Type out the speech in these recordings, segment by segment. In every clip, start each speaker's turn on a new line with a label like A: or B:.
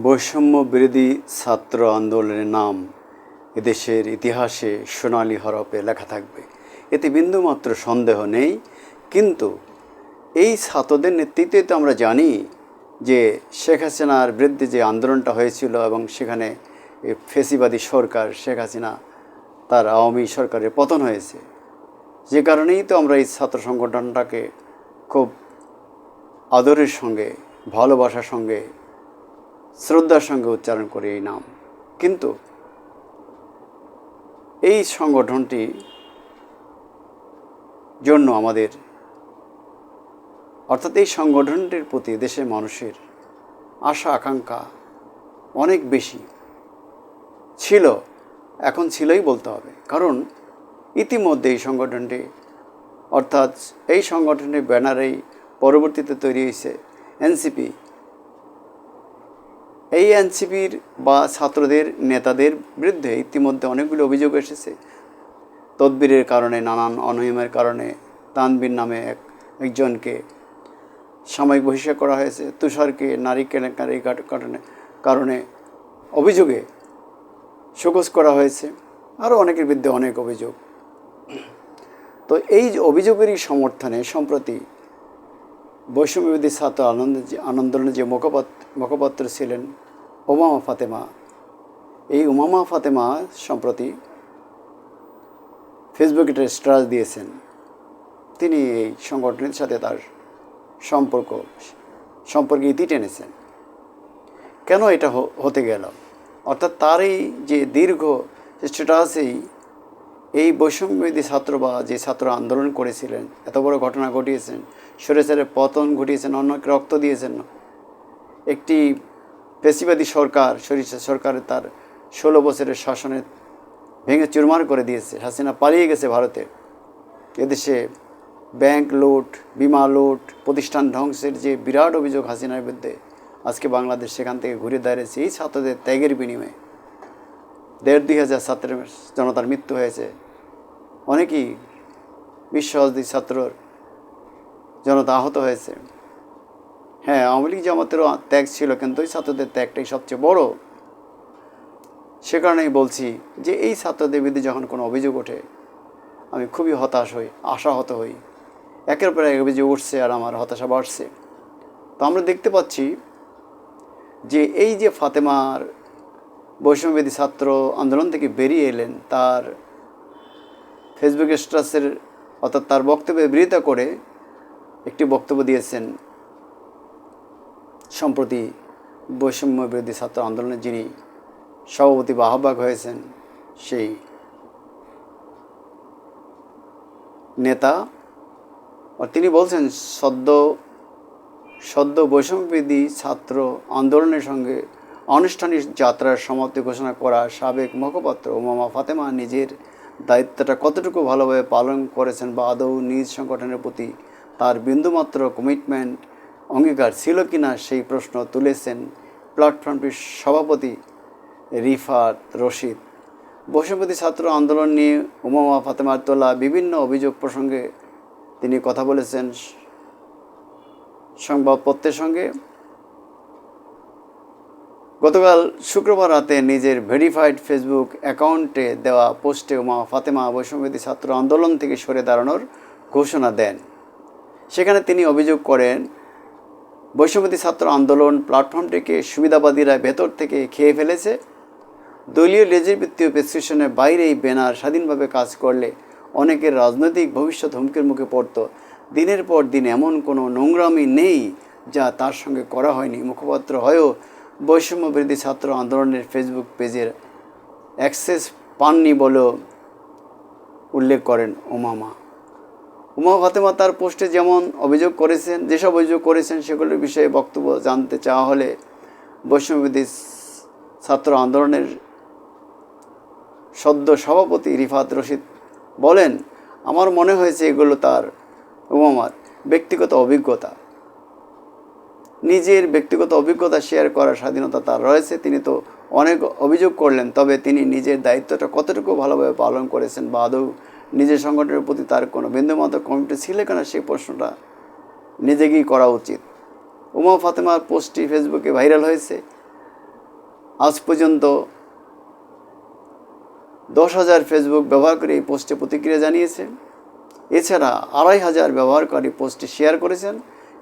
A: বৈষম্য বিরোধী ছাত্র আন্দোলনের নাম এদেশের ইতিহাসে সোনালি হরপে লেখা থাকবে। এতে বিন্দুমাত্র সন্দেহ নেই, কিন্তু এই ছাত্রদের নেতৃত্বে তো আমরা জানি যে শেখ হাসিনার বিরুদ্ধে যে আন্দোলনটা হয়েছিল এবং সেখানে ফেসিবাদী সরকার শেখ হাসিনা তার আওয়ামী সরকারের পতন হয়েছে। যে কারণেই তো আমরা এই ছাত্র সংগঠনটাকে খুব আদরের সঙ্গে, ভালোবাসার সঙ্গে শ্রদ্ধার সঙ্গে উচ্চারণ করি এই নাম। কিন্তু এই সংগঠনটি জন্য আমাদের, অর্থাৎ এই সংগঠনটির প্রতি দেশের মানুষের আশা, আকাঙ্ক্ষা অনেক বেশি ছিল, এখন ছিলই বলতে হবে। কারণ ইতিমধ্যে এই সংগঠনটি, অর্থাৎ এই সংগঠনের ব্যানারেই পরবর্তীতে তৈরি হয়েছে এনসিপি এই এনসিপির বা ছাত্রদের, নেতাদের বিরুদ্ধে ইতিমধ্যে অনেকগুলো অভিযোগ এসেছে। তদবিরের কারণে, নানান অনিয়মের কারণে তানবীর নামে এক, একজনকে সাময়িক বহিষ্কার করা হয়েছে। তুষারকে নারী কেলেঙ্কারি কারণে কারণে অভিযোগে শোকজ করা হয়েছে। আরও অনেকের বিরুদ্ধে অনেক অভিযোগ। তো এই অভিযোগেরই সমর্থনে সম্প্রতি বৈষম্যবিধি ছাত্র আনন্দ আন্দোলনের যে মুখপাত্র মুখপাত্র ছিলেন ওমামা ফাতেমা। এই উমামা ফাতেমা সম্প্রতি ফেসবুকে স্ট্রাস দিয়েছেন। তিনি এই সংগঠনের সাথে তার সম্পর্ক, সম্পর্কে ইতি টেনেছেন। কেন এটা হতে গেল? অর্থাৎ তার এই যে দীর্ঘ স্ট্যাটাসেই এই বৈষম্যবিধি ছাত্র বা যে ছাত্র আন্দোলন করেছিলেন, এত বড় ঘটনা ঘটিয়েছেন সরেসারে পতন ঘটিয়েছেন অন্যকে রক্ত দিয়েছেন, একটি পেশিবাদী সরকার সরিষা সরকারের তার ষোলো বছরের শাসনে ভেঙে চুরমার করে দিয়েছে। হাসিনা পালিয়ে গেছে ভারতে। এদেশে ব্যাংক লুট, বিমা লুট, প্রতিষ্ঠান ধ্বংসের যে বিরাট অভিযোগ হাসিনার বিরুদ্ধে আজকে বাংলাদেশ সেখান থেকে ঘুরে দাঁড়িয়েছে, এই ছাত্রদের ত্যাগের বিনিময়ে। দেড় দুই হাজার ছাত্রের জনতার মৃত্যু হয়েছে। অনেকেই বিশ্বাসী ছাত্রর জনতা আহত হয়েছে। হ্যাঁ আওয়ামী লীগ জামাতেরও ত্যাগ ছিল, কিন্তু ওই ছাত্রদের ত্যাগটাই সবচেয়ে বড়। সে কারণেই বলছি যে এই ছাত্রদের বিরুদ্ধে যখন কোনো অভিযোগ ওঠে, আমি খুবই হতাশ হই, আশাহত হই। একের পর এক অভিযোগ উঠছে আর আমার হতাশা বাড়ছে। তো আমরা দেখতে পাচ্ছি যে এই যে ফাতেমার বৈষম্যবেদী ছাত্র আন্দোলন থেকে বেরিয়ে এলেন, তার ফেসবুক স্ট্যাটাসের অর্থাৎ তার বক্তব্যে বিরোধিতা করে একটি বক্তব্য দিয়েছেন সম্প্রতি বৈষম্য বিরোধী ছাত্র আন্দোলনের যিনি সভাপতি বা আহ্বায়ক হয়েছেন, সেই নেতা তিনি বলছেন, সদ্য সদ্য বৈষম্যবিধি ছাত্র আন্দোলনের সঙ্গে আনুষ্ঠানিক যাত্রার সমাপ্তি ঘোষণা করা সাবেক মুখপাত্র ওমামা ফাতেমা নিজের দায়িত্বটা কতটুকু ভালোভাবে পালন করেছেন বা আদৌ নিজ সংগঠনের প্রতি তার বিন্দুমাত্র কমিটমেন্ট অঙ্গীকার ছিল কি না সেই প্রশ্ন তুলেছেন প্ল্যাটফর্মটির সভাপতি রিফাত রশিদ। বৈষম্যবিধি ছাত্র আন্দোলন নিয়ে উমামা ফাতেমার তোলা বিভিন্ন অভিযোগ প্রসঙ্গে তিনি কথা বলেছেন। সংবাদপত্রের সঙ্গে গতকাল শুক্রবার রাতে নিজের ভেরিফাইড ফেসবুক অ্যাকাউন্টে দেওয়া পোস্টে উমা ফাতেমা বৈষম্যবিধি ছাত্র আন্দোলন থেকে সরে দাঁড়ানোর ঘোষণা দেন। সেখানে তিনি অভিযোগ করেন বৈষম্যবিধি ছাত্র আন্দোলন প্ল্যাটফর্মটিকে সুবিধাবাদীরা ভেতর থেকে খেয়ে ফেলেছে। দলীয় লেজিবৃত্তীয় প্রেসক্রিপশনের বাইরে এই ব্যানার স্বাধীনভাবে কাজ করলে অনেকের রাজনৈতিক ভবিষ্যৎ হুমকির মুখে পড়ত। দিনের পর দিন এমন কোনো নোংরামি নেই যা তার সঙ্গে করা হয়নি। মুখপাত্র হয়েও বৈষম্য বিরোধী ছাত্র আন্দোলনের ফেসবুক পেজের অ্যাক্সেস পাননি বলেও উল্লেখ করেন উমামা উমা ফাতেমা তার পোস্টে যেমন অভিযোগ করেছেন, যেসব অভিযোগ করেছেন সেগুলোর বিষয়ে বক্তব্য জানতে চাওয়া হলে বৈষম্যবিধি ছাত্র আন্দোলনের সদ্য সভাপতি রিফাত রশিদ বলেন, আমার মনে হয়েছে এগুলো তার উমামার ব্যক্তিগত অভিজ্ঞতা। নিজের ব্যক্তিগত অভিজ্ঞতা শেয়ার করার স্বাধীনতা তার রয়েছে, তিনি তো অনেক অভিযোগ করলেন, তবে তিনি নিজের দায়িত্বটা কতটুকু ভালোভাবে পালন করেছেন বা আদৌ নিজের সংগঠনের প্রতি তার কোনো বিন্দুমাত্র কমিটি ছিল কিনা সেই প্রশ্নটা নিজেকেই করা উচিত। উমা ফাতেমার পোস্টটি ফেসবুকে ভাইরাল হয়েছে। আজ পর্যন্ত দশ হাজার ফেসবুক ব্যবহার করে এই পোস্টে প্রতিক্রিয়া জানিয়েছে। এছাড়া আড়াই হাজার ব্যবহারকারী পোস্টটি শেয়ার করেছেন।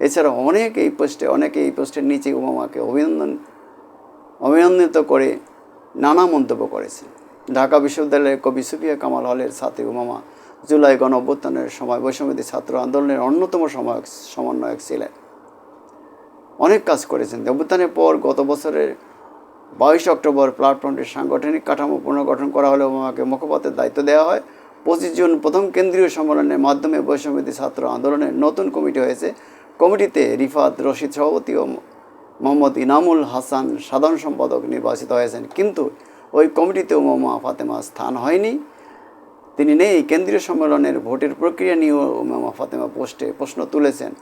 A: এছাড়া অনেক এই পোস্টে, অনেকে এই পোস্টের নিচে উমামাকে অভিনন্দন, অভিনন্দিত করে নানা মন্তব্য করেছে ঢাকা বিশ্ববিদ্যালয়ের কবি সুফিয়া কামাল হলের সাথে উমামা জুলাই গণ অভ্যুত্থানের সময় বৈষম্যদী ছাত্র আন্দোলনের অন্যতম সময় সমন্বয়ক ছিলেন। অনেক কাজ করেছেন। অভ্যুত্থানের পর গত বছরের বাইশ অক্টোবর প্ল্যাটফর্মটির সাংগঠনিক কাঠামো পুনর্গঠন করা হলে ওবামাকে মুখপাত্রের দায়িত্ব দেওয়া হয়। পঁচিশ জুন প্রথম কেন্দ্রীয় সম্মেলনের মাধ্যমে বৈষম্যদী ছাত্র আন্দোলনের নতুন কমিটি হয়েছে। কমিটিতে রিফাত রশিদ সভাপতি ও মোহাম্মদ ইনামুল হাসান সাধারণ সম্পাদক নির্বাচিত হয়েছেন। কিন্তু ওই কমিটিতে মোমা ফাতেমা স্থান হয়নি। তিনি নেই। কেন্দ্রীয় সম্মেলনের ভোটের প্রক্রিয়া নিয়েও মোমা ফাতেমা পোস্টে প্রশ্ন তুলেছেন।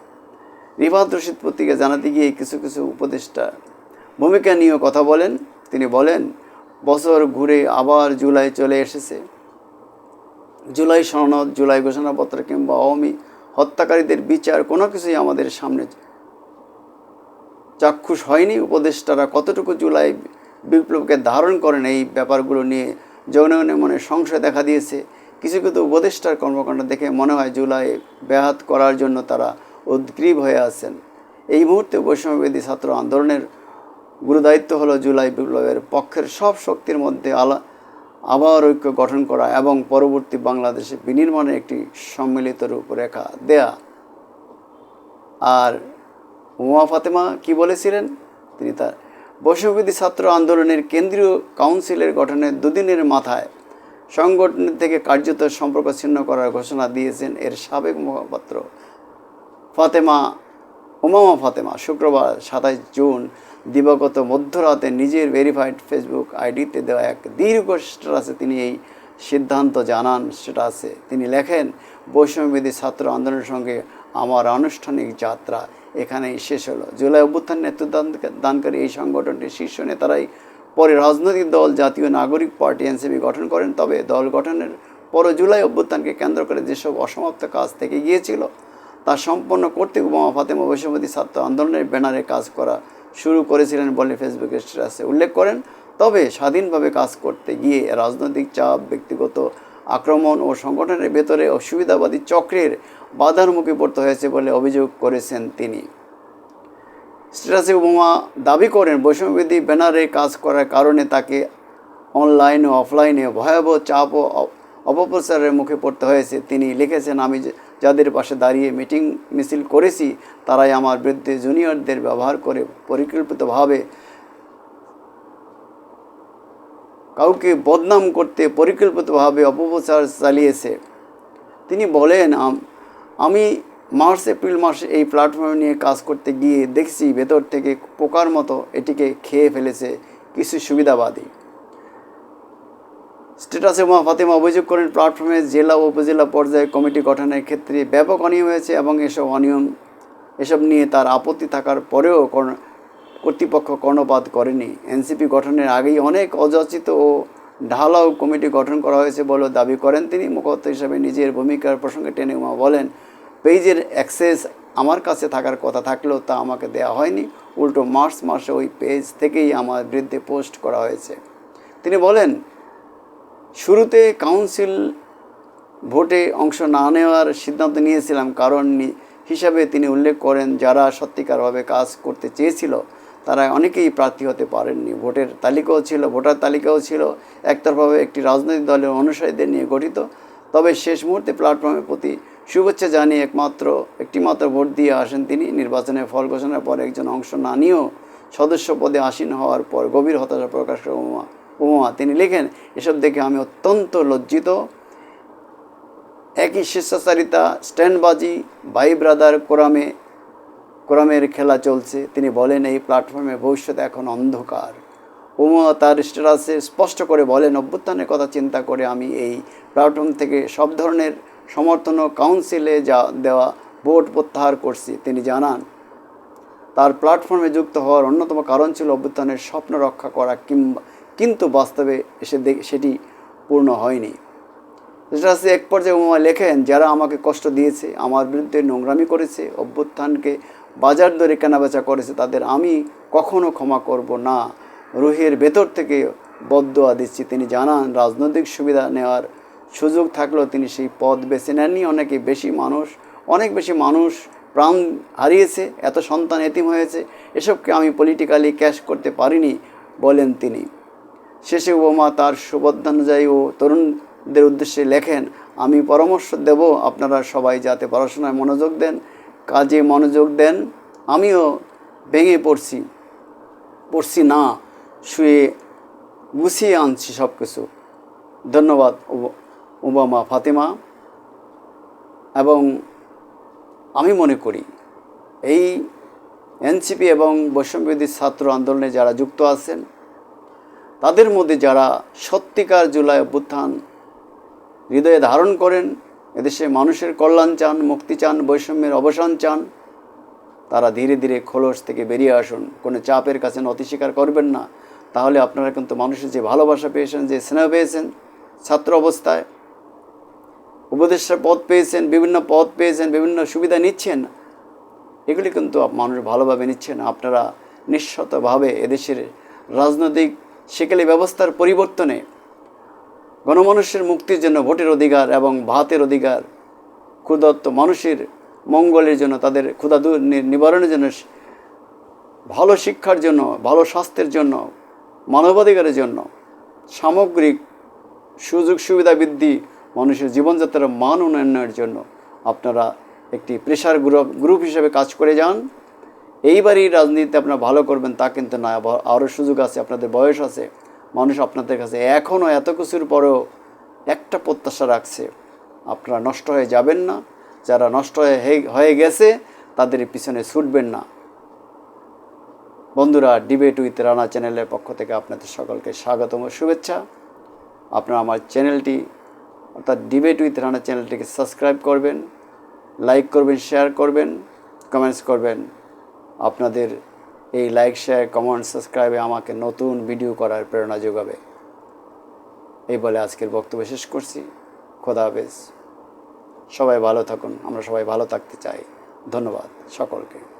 A: রিফাত রশিদ পত্রিকা জানাতে গিয়ে কিছু কিছু উপদেষ্টা ভূমিকা নিয়েও কথা বলেন। তিনি বলেন, বছর ঘুরে আবার জুলাই চলে এসেছে। জুলাই সনদ, জুলাই ঘোষণাপত্র কিংবা আওয়ামী হত্যাকারীদের বিচার, কোনো কিছুই আমাদের সামনে চাক্ষুষ হয়নি। উপদেষ্টারা কতটুকু জুলাই বিপ্লবকে ধারণ করেন এই ব্যাপারগুলো নিয়ে জনগণের মনে সংশয় দেখা দিয়েছে। কিছু কিছু উপদেষ্টার কর্মকাণ্ড দেখে মনে হয় জুলাই ব্যাহাত করার জন্য তারা উদ্গ্রীব হয়ে আছেন। এই মুহূর্তে বৈষম্যবেদী ছাত্র আন্দোলনের গুরুদায়িত্ব হলো জুলাই বিপ্লবের পক্ষের সব শক্তির মধ্যে আলা আবার ঐক্য গঠন করা এবং পরবর্তী বাংলাদেশে বিনির্মাণের একটি সম্মিলিত রূপরেখা দেয়া। আর উমা ফাতেমা কি বলেছিলেন? তিনি তার বৈষম্যবিধি ছাত্র আন্দোলনের কেন্দ্রীয় কাউন্সিলের গঠনের দুদিনের মাথায় সংগঠন থেকে কার্যত সম্পর্ক ছিন্ন করার ঘোষণা দিয়েছেন এর সাবেক মুখপাত্র ফাতেমা, উমামা ফাতেমা। শুক্রবার সাতাইশ জুন দিবাগত মধ্যরাতে নিজের ভেরিফাইড ফেসবুক আইডিতে দেওয়া এক দীর্ঘ স্ট্যাটাসে তিনি এই সিদ্ধান্ত জানান। স্ট্যাটাসে তিনি লেখেন বৈষম্যবিধি ছাত্র আন্দোলনের সঙ্গে আমার আনুষ্ঠানিক যাত্রা এখানেই শেষ হলো। জুলাই অভ্যুত্থান নেতৃত্ব দানকারী এই সংগঠনটির শীর্ষ নেতারাই পরে রাজনৈতিক দল, জাতীয় নাগরিক পার্টি, এনসিপি গঠন করেন। তবে দল গঠনের পর জুলাই অভ্যুত্থানকে কেন্দ্র করে যেসব অসমাপ্ত কাজ থেকে গিয়েছিল, তা সম্পন্ন করতে উমামা ফাতেমা বৈষম্যদী ছাত্র আন্দোলনের ব্যানারে কাজ করা শুরু করেছিলেন বলে ফেসবুকের স্ট্যাটাসে উল্লেখ করেন। তবে স্বাধীনভাবে কাজ করতে গিয়ে রাজনৈতিক চাপ, ব্যক্তিগত আক্রমণ ও সংগঠনের ভেতরে অসুবিধাবাদী চক্রের বাধার মুখে পড়তে হয়েছে বলে অভিযোগ করেছেন তিনি। স্ট্যাটাসে উমা দাবি করেন বৈষম্যবিধি ব্যানারে কাজ করার কারণে তাকে অনলাইন ও অফলাইনে ভয়াবহ চাপ ও অপপ্রচারের মুখে পড়তে হয়েছে। তিনি লিখেছেন, আমি যাদের পাশে দাঁড়িয়ে মিটিং মিছিল করেছি, তারাই আমার বিরুদ্ধে জুনিয়রদের ব্যবহার করে পরিকল্পিতভাবে কাউকে বদনাম করতে পরিকল্পিতভাবে অপপ্রচার চালিয়েছে। তিনি বলেন, আমি মার্চ, এপ্রিল মাসে এই প্ল্যাটফর্ম নিয়ে কাজ করতে গিয়ে দেখছি, ভেতর থেকে পোকার মতো এটিকে খেয়ে ফেলেছে কিছু সুবিধাবাদী। স্ট্যাটাসে মা ফাতেমা অভিযোগ করেন, প্ল্যাটফর্মে জেলা ও উপজেলা পর্যায়ে কমিটি গঠনের ক্ষেত্রে ব্যাপক অনিয়ম হয়েছে এবং এসব অনিয়ম, এসব নিয়ে তার আপত্তি থাকার পরেও কর্তৃপক্ষ কর্ণপাত করেনি। এনসিপি গঠনের আগেই অনেক অযাচিত ও ঢালাও কমিটি গঠন করা হয়েছে বলে দাবি করেন তিনি। মুখপাত্র হিসাবে নিজের ভূমিকার প্রসঙ্গে টেনে উমা বলেন, পেজের অ্যাক্সেস আমার কাছে থাকার কথা থাকলেও তা আমাকে দেওয়া হয়নি। উল্টো মার্চ মাসে ওই পেজ থেকেই আমার বিরুদ্ধে পোস্ট করা হয়েছে। তিনি বলেন, শুরুতে কাউন্সিল ভোটে অংশ না নেওয়ার সিদ্ধান্ত নিয়েছিলাম, কারণ হিসাবে তিনি উল্লেখ করেন, যারা সত্যিকারভাবে কাজ করতে চেয়েছিল তারা অনেকেই প্রার্থী হতে পারেননি। ভোটের তালিকাও ছিল, ভোটার তালিকাও ছিল। একতরফাভাবে একটি রাজনৈতিক দলের অনুসারীদের নিয়ে গঠিত। তবে শেষ মুহূর্তে প্ল্যাটফর্মের প্রতি শুভেচ্ছা জানিয়ে একমাত্র একটি মাত্র ভোট দিয়ে আসেন তিনি। নির্বাচনের ফল ঘোষণার পর একজন অংশ না নিয়েও সদস্য পদে আসীন হওয়ার পর গভীর হতাশা প্রকাশ করে উমা উমা। তিনি লেখেন, এসব দেখে আমি অত্যন্ত লজ্জিত। একই স্বেচ্ছাচারিতা, স্ট্যান্ডবাজি, ভাই ব্রাদার কোরামে কোরামের খেলা চলছে। তিনি বলেন, এই প্ল্যাটফর্মে ভবিষ্যৎ এখন অন্ধকার। উমা তার স্ট্যাটাসে স্পষ্ট করে বলেন, অভ্যুত্থানের কথা চিন্তা করে আমি এই প্ল্যাটফর্ম থেকে সব ধরনের সমর্থন কাউন্সিলে যা দেওয়া ভোট প্রত্যাহার করছি। তিনি জানান, তার প্ল্যাটফর্মে যুক্ত হওয়ার অন্যতম কারণ ছিল অভ্যুত্থানের স্বপ্ন রক্ষা করা, কিংবা কিন্তু বাস্তবে এসে সেটি পূর্ণ হয়নি। স্ট্যাটাসে এক পর্যায়ে উমা লেখেন, যারা আমাকে কষ্ট দিয়েছে, আমার বিরুদ্ধে নোংরামি করেছে, অভ্যুত্থানকে বাজার দরে কেনাবেচা করেছে তাদের, আমি কখনো ক্ষমা করব না। রুহের ভেতর থেকে বদোয়া দিচ্ছি। তিনি জানান, রাজনৈতিক সুবিধা নেওয়ার সুযোগ থাকলেও তিনি সেই পদ বেছে নেননি। অনেকে বেশি মানুষ, অনেক বেশি মানুষ প্রাণ হারিয়েছে, এত সন্তান এতিম হয়েছে, এসবকে আমি পলিটিক্যালি ক্যাশ করতে পারিনি বলেন তিনি। শেষে ওবামা তার সুবদ্ধানুযায়ী ও তরুণদের উদ্দেশ্যে লেখেন, আমি পরামর্শ দেব আপনারা সবাই যাতে পড়াশোনায় মনোযোগ দেন। কাজে মনোযোগ দেন। আমিও ভেঙে পড়ছি। পড়ছি না, শুয়ে গুছিয়ে আনছি সব কিছু ধন্যবাদ ওব- ওবামা ফাতেমা। এবং আমি মনে করি, এই এনসিপি এবং বৈষম্যবিধি ছাত্র আন্দোলনে যারা যুক্ত আছেন, তাদের মধ্যে যারা সত্যিকার জুলাই অভ্যুত্থান হৃদয়ে ধারণ করেন এদেশে মানুষের কল্যাণ চান, মুক্তি চান, বৈষম্যের অবসান চান, তারা ধীরে ধীরে খোলস থেকে বেরিয়ে আসুন। কোনো চাপের কাছে নতি স্বীকার করবেন না। তাহলে আপনারা কিন্তু মানুষের যে ভালোবাসা পেয়েছেন, যে স্নেহ পেয়েছেন, ছাত্র অবস্থায় উপদেষ্টা পদ পেয়েছেন, বিভিন্ন পদ পেয়েছেন, বিভিন্ন সুবিধা নিচ্ছেন, এগুলি কিন্তু মানুষ ভালোভাবে নিচ্ছেন। আপনারা নিঃশতভাবে এদেশের রাজনৈতিক সেকেলে ব্যবস্থার পরিবর্তনে গণমানুষের মুক্তির জন্য ভোটের অধিকার এবং ভাতের অধিকার ক্ষুদত্ত মানুষের মঙ্গলের জন্য, তাদের ক্ষুদা নিবারণের জন্য, ভালো শিক্ষার জন্য, ভালো স্বাস্থ্যের জন্য, মানবাধিকারের জন্য সামগ্রিক সুযোগ সুবিধা বৃদ্ধি মানুষের জীবনযাত্রার মান উন্নয়নের জন্য আপনারা একটি প্রেশার গ্রুপ গ্রুপ হিসেবে কাজ করে যান। এইবারই রাজনীতিতে আপনারা ভালো করবেন তা কিন্তু না আরও সুযোগ আছে, আপনাদের বয়স আছে। মানুষ আপনাদের কাছে এখনও এত কিছুর পরেও একটা প্রত্যাশা রাখছে, আপনারা নষ্ট হয়ে যাবেন না। যারা নষ্ট হয়ে গেছে, তাদের পিছনে ছুটবেন না। বন্ধুরা ডিবেট উইথ রানা চ্যানেলের পক্ষ থেকে আপনাদের সকলকে স্বাগতম ও শুভেচ্ছা। আপনারা আমার চ্যানেলটি, অর্থাৎ ডিবেট উইথ রানা চ্যানেলটিকে সাবস্ক্রাইব করবেন, লাইক করবেন, শেয়ার করবেন, কমেন্টস করবেন। আপনাদের এই লাইক শেয়ার কমেন্ট সাবস্ক্রাইবে আমাকে নতুন ভিডিও করার প্রেরণা যোগাবে। এই বলে আজকের বক্তব্য শেষ করছি। খোদা হাফেজ। সবাই ভালো থাকুন। আমরা সবাই ভালো থাকতে চাই। ধন্যবাদ সকলকে।